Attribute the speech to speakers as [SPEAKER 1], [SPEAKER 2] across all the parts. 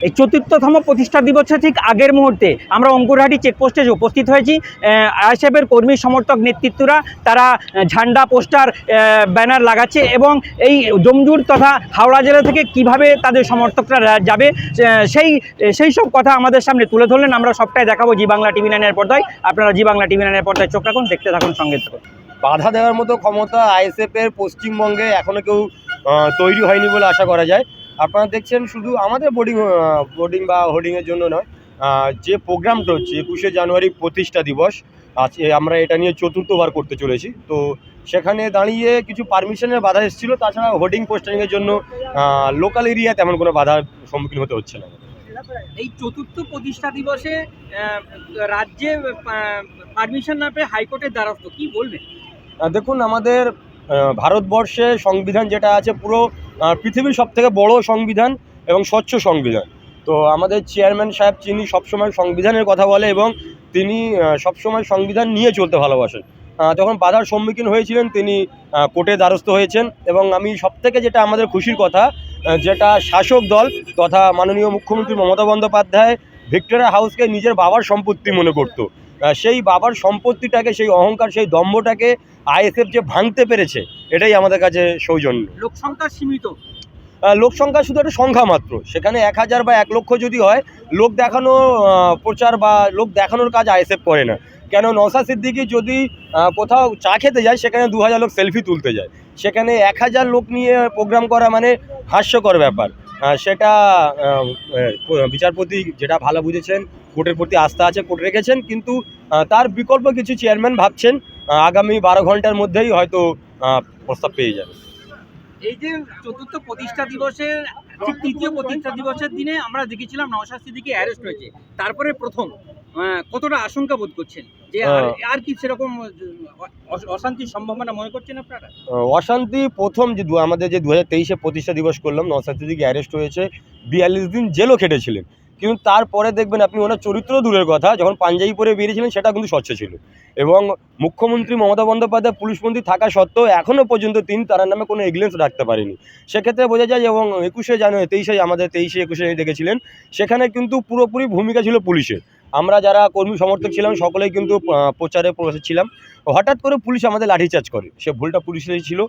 [SPEAKER 1] এই চতুর্থতম প্রতিষ্ঠা দিবসের ঠিক আগের মুহূর্তে আমরা অঙ্কুরহাটি চেকপোস্টে উপস্থিত হয়েছি আইএসএফের কর্মী সমর্থক নেতৃত্বরা তারা ঝান্ডা পোস্টার ব্যানার লাগাচ্ছে এবং এই জমজুর তথা হাওড়া জেলা থেকে কীভাবে তাদের সমর্থকরা যাবে সেই সেই সব কথা আমাদের সামনে তুলে ধরলেন। আমরা সবটাই দেখাবো জি বাংলা টিভি নাইনের পর্দায়। আপনারা জি বাংলা টিভি নাইনের পর্দায় চোখ রাখুন, দেখতে থাকুন, সঙ্গে থাকুন।
[SPEAKER 2] বাধা দেওয়ার মতো ক্ষমতা আইএসএফ এর পশ্চিমবঙ্গে এখনও কেউ তৈরি হয়নি বলে আশা করা যায়। আপনারা দেখছেন শুধু আমাদের বোর্ডিং বোর্ডিং বা হোর্ডিংয়ের জন্য নয় যে প্রোগ্রামটা হচ্ছে একুশে জানুয়ারি প্রতিষ্ঠা দিবস আজকে আমরা এটা নিয়ে চতুর্থবার করতে চলেছি। তো সেখানে দাঁড়িয়ে কিছু পারমিশনের বাধা এসেছিল তাছাড়া হোর্ডিং পোস্টারিংয়ের জন্য লোকাল এরিয়া তেমন কোনো বাধার সম্মুখীন হতে হচ্ছে না।
[SPEAKER 1] এই চতুর্থ প্রতিষ্ঠা দিবসে রাজ্যে পারমিশন না পেয়ে হাইকোর্টের দ্বারস্থ কি বলবেন?
[SPEAKER 2] আহ, দেখুন আমাদের ভারতবর্ষে সংবিধান যেটা আছে পুরো পৃথিবীর সব থেকে বড় সংবিধান এবং স্বচ্ছ সংবিধান। তো আমাদের চেয়ারম্যান সাহেব, তিনি সবসময় সংবিধানের কথা বলে এবং তিনি সবসময় সংবিধান নিয়ে চলতে ভালোবাসেন। যখন বাধার সম্মুখীন হয়েছিলেন, তিনি কোর্টে দ্বারস্থ হয়েছেন এবং আমি সবথেকে যেটা আমাদের খুশির কথা যেটা শাসক দল তথা মাননীয় মুখ্যমন্ত্রী মমতা বন্দ্যোপাধ্যায় ভিক্টোরিয়া হাউসকে নিজের বাবার সম্পত্তি মনে করতো। সেই বাবার সম্পত্তিটাকে সেই অহংকার সেই দম্ভটাকে আইএসএফ যে ভাঙতে পেরেছে এটাই আমাদের কাছে সৌজন্য।
[SPEAKER 1] লোক সংখ্যা সীমিত।
[SPEAKER 2] লোক সংখ্যা শুধু একটা সংখ্যা মাত্র। সেখানে এক হাজার বা এক লক্ষ যদি হয় লোক দেখানো প্রচার বা লোক দেখানোর কাজ আইএসএফ করে না। কেন নসা সিদ্দিকি যদি কোথাও চা খেতে যায় সেখানে দু হাজার লোক সেলফি তুলতে যায়। সেখানে এক হাজার লোক নিয়ে প্রোগ্রাম করা মানে হাস্যকর ব্যাপার। সেটা বিচারপতি যেটা ভালো বুঝেছেন, কোর্টের প্রতি আস্থা আছে, কোর্ট রেখেছেন, কিন্তু তার বিকল্প কিছু চেয়ারম্যান ভাবছেন আগামী বারো ঘণ্টার মধ্যেই হয়তো প্রস্তাব পেয়ে যাবে।
[SPEAKER 1] এই যে চতুর্থ প্রতিষ্ঠা দিবসের, ঠিক তৃতীয় প্রতিষ্ঠা দিবসের দিনে আমরা দেখেছিলাম নওশাদ দিকে অ্যারেস্ট হয়েছে। তারপরে প্রথম। কতটা আশঙ্কা বোধ করছেন? যে আর- আর কি সেরকম অশান্তির সম্ভাবনা মনে করছেন আপনারা?
[SPEAKER 2] অশান্তি প্রথম যে দু- আমাদের যে দু হাজার তেইশে প্রতিষ্ঠা দিবস করলাম নওসাদ সিদ্দিকি অ্যারেস্ট হয়েছে বিয়াল্লিশ দিন জেলও খেটেছিলেন। কিন্তু তারপরে দেখবেন আপনি ওনার চরিত্র দূরের কথা যখন পাঞ্জাবি পরে বেরিয়েছিলেন সেটা কিন্তু স্বচ্ছ ছিল। এবং মুখ্যমন্ত্রী মমতা বন্দ্যোপাধ্যায় পুলিশমন্ত্রী থাকা সত্ত্বেও এখনও পর্যন্ত তিনি তার নামে কোনো এগ্লেন্স রাখতে পারেনি। সেক্ষেত্রে বোঝা যায় এবং একুশে জানুয়ারি তেইশে আমাদের তেইশে একুশে দেখেছিলেন সেখানে কিন্তু পুরোপুরি ভূমিকা ছিল পুলিশের। আমরা যারা কর্মী সমর্থক ছিলাম সকলেই কিন্তু প্রচারে প্রবেশ ছিলাম হঠাৎ করে পুলিশ আমাদের লাঠিচার্জ করে। সে ভুলটা পুলিশেরই ছিল।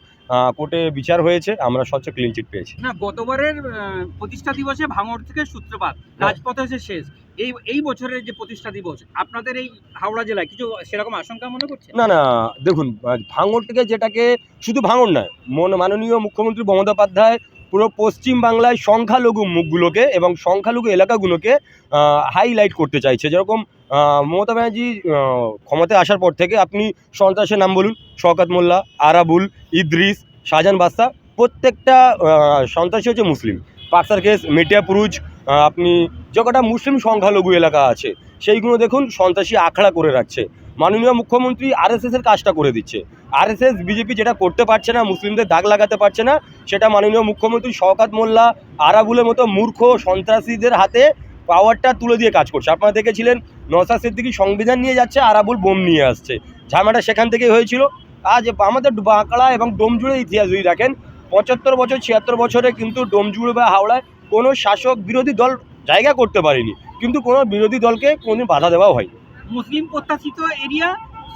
[SPEAKER 2] কোর্টে বিচার হয়েছে। আমরা স্বচ্ছ ক্লিন চিট পেয়েছি।
[SPEAKER 1] না গতবারের প্রতিষ্ঠা দিবসে ভাঙড় থেকে সূত্রপাত রাজপথে এসে শেষ। এই এই বছরের যে প্রতিষ্ঠা দিবস আপনাদের এই হাওড়া জেলায় কিছু সেরকম আশঙ্কা মনে করছেন
[SPEAKER 2] না না দেখুন ভাঙড় থেকে যেটাকে শুধু ভাঙড় নয় মন মাননীয় মুখ্যমন্ত্রী মমতা বন্দ্যোপাধ্যায় পুরো পশ্চিম বাংলায় সংখ্যালঘু মুখগুলোকে এবং সংখ্যালঘু এলাকাগুলোকে হাইলাইট করতে চাইছে। যেরকম মমতা ব্যানার্জি ক্ষমতায় আসার পর থেকে আপনি সন্ত্রাসের নাম বলুন, শওকত মোল্লা, আরাবুল, ইদ্রিস, শাহজাহান বাস্তা প্রত্যেকটা সন্ত্রাসী হচ্ছে মুসলিম। পাকসার কেস মেটিয়া পুরুজ আপনি যে কটা মুসলিম সংখ্যালঘু এলাকা আছে, সেইগুলো দেখুন সন্ত্রাসী আখড়া করে রাখছে। মাননীয় মুখ্যমন্ত্রী আরএসএস এর কাজটা করে দিচ্ছে। আরএসএস বিজেপি যেটা করতে পারছে না, মুসলিমদের দাগ লাগাতে পারছে না, সেটা মাননীয় মুখ্যমন্ত্রী শওকাত মোল্লা, আরাবুলের মতো মূর্খ সন্ত্রাসীদের হাতে পাওয়ারটা তুলে দিয়ে কাজ করছে। আপনারা দেখেছিলেন নসা সিদ্দিকি সংবিধান নিয়ে যাচ্ছে, আরাবুল বোম নিয়ে আসছে। ঝামেলাটা সেখান থেকেই হয়েছিল। আজ আমাদের বাঁকড়া এবং ডোমজুড়ের ইতিহাস যদি দেখেন, পঁচাত্তর বছর, ছিয়াত্তর বছরে কিন্তু ডোমজুড়ে বা হাওড়ায় কোনো শাসক বিরোধী দল জায়গা করতে পারেনি। কিন্তু কোনো বিরোধী দলকে কোনো বাধা দেওয়াও হয়
[SPEAKER 1] মুসলিম প্রত্যাশিত এরিয়া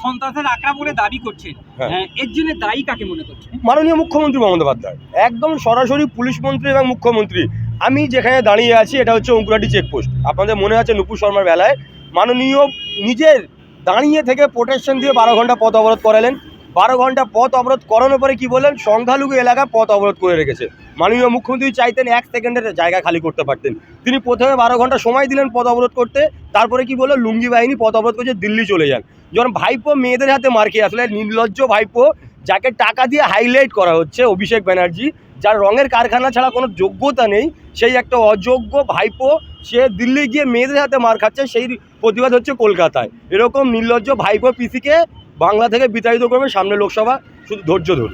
[SPEAKER 1] সন্ত্রাসের আঁকড়া বলে দাবি করছে।
[SPEAKER 2] হ্যাঁ।
[SPEAKER 1] হ্যাঁ, এর জন্য দায়ী কাকে মনে করছে
[SPEAKER 2] মাননীয় মুখ্যমন্ত্রী মমতা বন্দ্যোপাধ্যায়। একদম সরাসরি পুলিশ মন্ত্রী এবং মুখ্যমন্ত্রী। আমি যেখানে দাঁড়িয়ে আছি এটা হচ্ছে অঙ্কুরাটি চেকপোস্ট আপনাদের মনে আছে নুপুর শর্মার বেলায়? মাননীয় নিজের দাঁড়িয়ে থেকে প্রোটেকশন দিয়ে বারো ঘণ্টা পথ অবরোধ করালেন। বারো ঘণ্টা পথ অবরোধ করানোর পরে কি বললেন? সংখ্যালঘু এলাকা পথ অবরোধ করে রেখেছে। মাননীয় মুখ্যমন্ত্রী চাইতেন এক সেকেন্ডের জায়গা খালি করতে পারতেন। তিনি প্রথমে বারো ঘণ্টা সময় দিলেন পথ অবরোধ করতে। তারপরে কি বলল? লুঙ্গি বাহিনী পথ অবরোধ করছে, দিল্লি চলে যান। যখন ভাইপো মেয়েদের হাতে মার খেয়ে আসলে, নির্লজ্জ ভাইপো, যাকে টাকা দিয়ে হাইলাইট করা হচ্ছে অভিষেক ব্যানার্জি, যার রঙের কারখানা ছাড়া কোনো যোগ্যতা নেই, সেই একটা অযোগ্য ভাইপো, সে দিল্লি গিয়ে মেয়েদের হাতে মার খাচ্ছে, সেই প্রতিবাদ হচ্ছে কলকাতায়। এরকম নির্লজ্জ ভাইপো পিসিকে বাংলা থেকে বিতাড়িত করবে সামনে লোকসভা শুধু ধৈর্য ধরুন।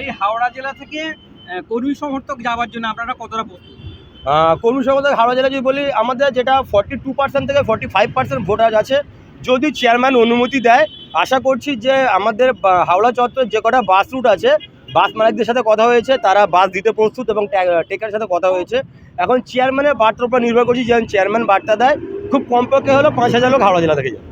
[SPEAKER 1] এই হাওড়া জেলা থেকে কর্মী সমর্থক যাওয়ার জন্য আপনারা কতটা প্রস্তুত?
[SPEAKER 2] কর্মী সমর্থক হাওড়া জেলা যদি বলি আমাদের যেটা ফর্টি টু পার্সেন্ট থেকে ফর্টি ফাইভ পার্সেন্ট ভোটার আছে। যদি চেয়ারম্যান অনুমতি দেয় আশা করছি যে আমাদের হাওড়া চত্বর যে কটা বাস রুট আছে বাস মালিকদের সাথে কথা হয়েছে তারা বাস দিতে প্রস্তুত এবং টেকার সাথে কথা হয়েছে। এখন চেয়ারম্যানের বার্তার উপর নির্ভর করছি যেমন চেয়ারম্যান বার্তা দেয় খুব কমপক্ষে হলো পাঁচ হাজার লোক হাওড়া জেলা থেকে যায়